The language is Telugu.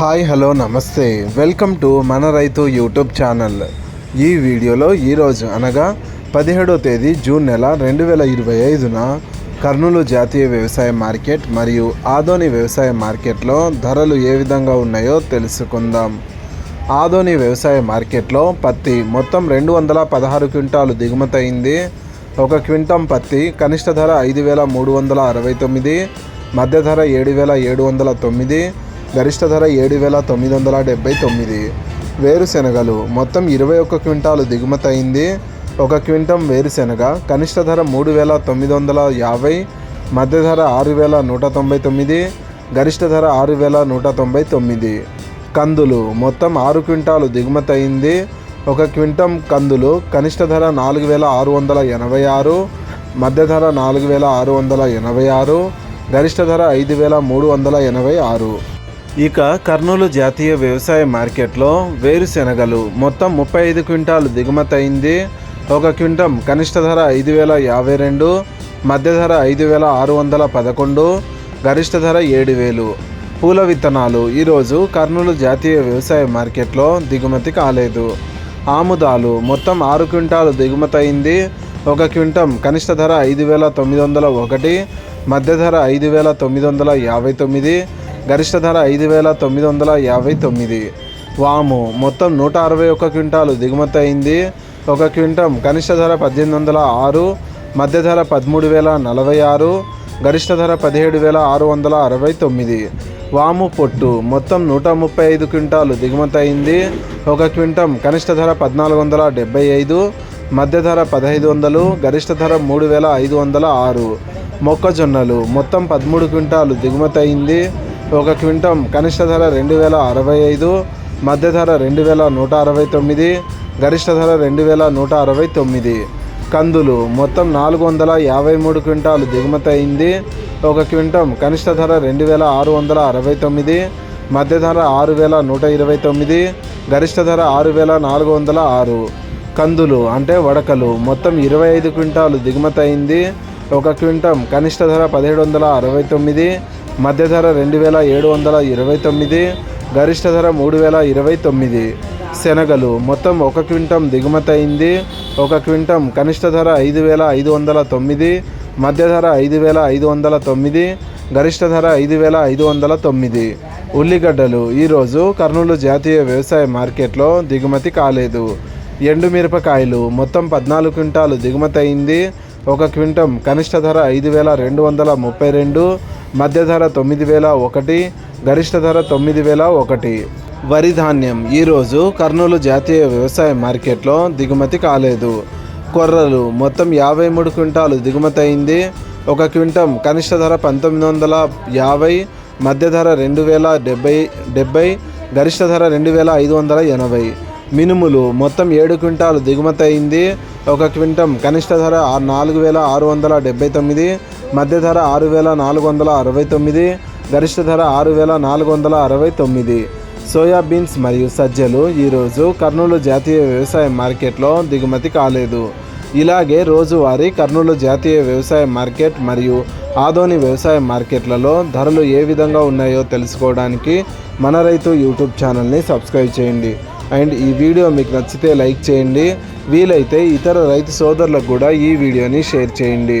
హాయ్ హలో నమస్తే. వెల్కమ్ టు మన రైతు యూట్యూబ్ ఛానల్. ఈ వీడియోలో ఈరోజు అనగా పదిహేడో తేదీ జూన్ నెల రెండు వేల ఇరవై ఐదున కర్నూలు జాతీయ వ్యవసాయ మార్కెట్ మరియు ఆదోని వ్యవసాయ మార్కెట్లో ధరలు ఏ విధంగా ఉన్నాయో తెలుసుకుందాం. ఆదోని వ్యవసాయ మార్కెట్లో పత్తి మొత్తం రెండు వందల పదహారు క్వింటాలు దిగుమతి అయింది. ఒక క్వింటం పత్తి కనిష్ట ధర ఐదు వేల మూడు వందల అరవై తొమ్మిది మధ్య ధర ఏడు వేల ఏడు వందల తొమ్మిది గరిష్ట ధర ఏడు వేల తొమ్మిది వందల డెబ్బై తొమ్మిది. వేరుశెనగలు మొత్తం ఇరవై ఒక్క క్వింటాలు దిగుమతి అయింది. ఒక క్వింటం వేరుశెనగ కనిష్ట ధర మూడు వేల తొమ్మిది వందల యాభై మధ్య ధర ఆరు వేల నూట తొంభై తొమ్మిది గరిష్ట ధర ఆరు వేల నూట తొంభై తొమ్మిది. కందులు మొత్తం ఆరు క్వింటాలు దిగుమతి అయింది. ఒక క్వింటం కందులు కనిష్ట ధర నాలుగు వేల ఆరు వందల ఎనభై ఆరు మధ్య ధర నాలుగు వేల ఆరు వందల ఎనభై ఆరు గరిష్ట ధర ఐదు వేల మూడు వందల ఎనభై ఆరు. ఇక కర్నూలు జాతీయ వ్యవసాయ మార్కెట్లో వేరుశెనగలు మొత్తం ముప్పై ఐదు క్వింటాలు దిగుమతి అయింది. ఒక క్వింటం కనిష్ట ధర ఐదు వేల యాభై రెండు మధ్య ధర ఐదు వేల ఆరు వందల పదకొండు గరిష్ట ధర ఏడు వేలు. పూల విత్తనాలు ఈరోజు కర్నూలు జాతీయ వ్యవసాయ మార్కెట్లో దిగుమతి కాలేదు. ఆముదాలు మొత్తం ఆరు క్వింటాలు దిగుమతి అయింది. ఒక క్వింటం కనిష్ట ధర ఐదు వేల తొమ్మిది వందల ఒకటి మధ్య ధర ఐదు వేల తొమ్మిది వందల యాభై తొమ్మిది గరిష్ట ధర ఐదు వేల తొమ్మిది వందల యాభై తొమ్మిది. వాము మొత్తం నూట అరవై ఒక్క క్వింటాలు దిగుమతి అయింది. ఒక క్వింటం కనిష్ట ధర పద్దెనిమిది వందల ఆరు మధ్య ధర పదమూడు వేల నలభై ఆరు గరిష్ట ధర పదిహేడు వేల ఆరు వందల అరవై తొమ్మిది. వాము పొట్టు మొత్తం నూట ముప్పై ఐదు క్వింటాలు దిగుమతి అయింది. ఒక క్వింటం కనిష్ట ధర పద్నాలుగు వందల డెబ్బై ఐదు మధ్య ధర పదహైదు వందలు గరిష్ట ధర మూడు వేల ఐదు వందల ఆరు. మొక్కజొన్నలు మొత్తం పదమూడు క్వింటాలు దిగుమతి అయింది. ఒక క్వింటం కనిష్ట ధర రెండు వేల అరవై ఐదు మధ్య ధర రెండు వేల నూట అరవై తొమ్మిది గరిష్ట ధర రెండు వేల నూట అరవై తొమ్మిది. కందులు మొత్తం నాలుగు వందల యాభై మూడు క్వింటాలు దిగుమతి అయింది. ఒక క్వింటం కనిష్ట ధర రెండు వేల ఆరు వందల అరవై తొమ్మిది మధ్య ధర ఆరు వేల నూట ఇరవై తొమ్మిది గరిష్ట ధర ఆరు వేల నాలుగు వందల ఆరు. కందులు అంటే వడకలు మొత్తం ఇరవై ఐదు క్వింటాలు దిగుమతి అయింది. ఒక క్వింటం కనిష్ట ధర పదిహేడు వందల అరవై తొమ్మిది మధ్య ధర రెండు వేల ఏడు వందల ఇరవై తొమ్మిది గరిష్ట ధర మూడు వేల ఇరవై తొమ్మిది. శనగలు మొత్తం ఒక క్వింటం దిగుమతి అయింది. ఒక క్వింటం కనిష్ట ధర ఐదు వేల ఐదు వందల తొమ్మిది మధ్య ధర ఐదు వేల ఐదు వందల తొమ్మిది గరిష్ట ధర ఐదు వేల ఐదు వందల తొమ్మిది. ఉల్లిగడ్డలు ఈరోజు కర్నూలు జాతీయ వ్యవసాయ మార్కెట్లో దిగుమతి కాలేదు. ఎండుమిరపకాయలు మొత్తం పద్నాలుగు క్వింటాలు దిగుమతి అయింది. ఒక క్వింటం కనిష్ట ధర ఐదు వేల రెండు వందల ముప్పై రెండు మధ్య ధర తొమ్మిది వేల ఒకటి గరిష్ట ధర తొమ్మిది వేల ఒకటి. వరి ధాన్యం ఈరోజు కర్నూలు జాతీయ వ్యవసాయ మార్కెట్లో దిగుమతి కాలేదు. కొర్రలు మొత్తం యాభై మూడు క్వింటాలు దిగుమతి అయింది. ఒక క్వింటం కనిష్ట ధర పంతొమ్మిది వందల యాభై మధ్య ధర రెండు వేల డెబ్బై డెబ్బై గరిష్ట ధర రెండు వేల ఐదు వందల ఎనభై. మినుములు మొత్తం ఏడు క్వింటాలు దిగుమతి అయింది. ఒక క్వింటం కనిష్ట ధర నాలుగు వేల ఆరు వందల డెబ్బై తొమ్మిది మధ్య ధర ఆరు వేల నాలుగు వందల అరవై తొమ్మిది గరిష్ట ధర ఆరు వేల నాలుగు వందల అరవై తొమ్మిది. సోయాబీన్స్ మరియు సజ్జలు ఈరోజు కర్నూలు జాతీయ వ్యవసాయ మార్కెట్లో దిగుమతి కాలేదు. ఇలాగే రోజువారీ కర్నూలు జాతీయ వ్యవసాయ మార్కెట్ మరియు ఆదోని వ్యవసాయ మార్కెట్లలో ధరలు ఏ విధంగా ఉన్నాయో తెలుసుకోవడానికి మన రైతు యూట్యూబ్ ఛానల్ని సబ్స్క్రైబ్ చేయండి. అండ్ ఈ వీడియో మీకు నచ్చితే లైక్ చేయండి. వీలైతే ఇతర రైతు సోదరులకు కూడా ఈ వీడియోని షేర్ చేయండి.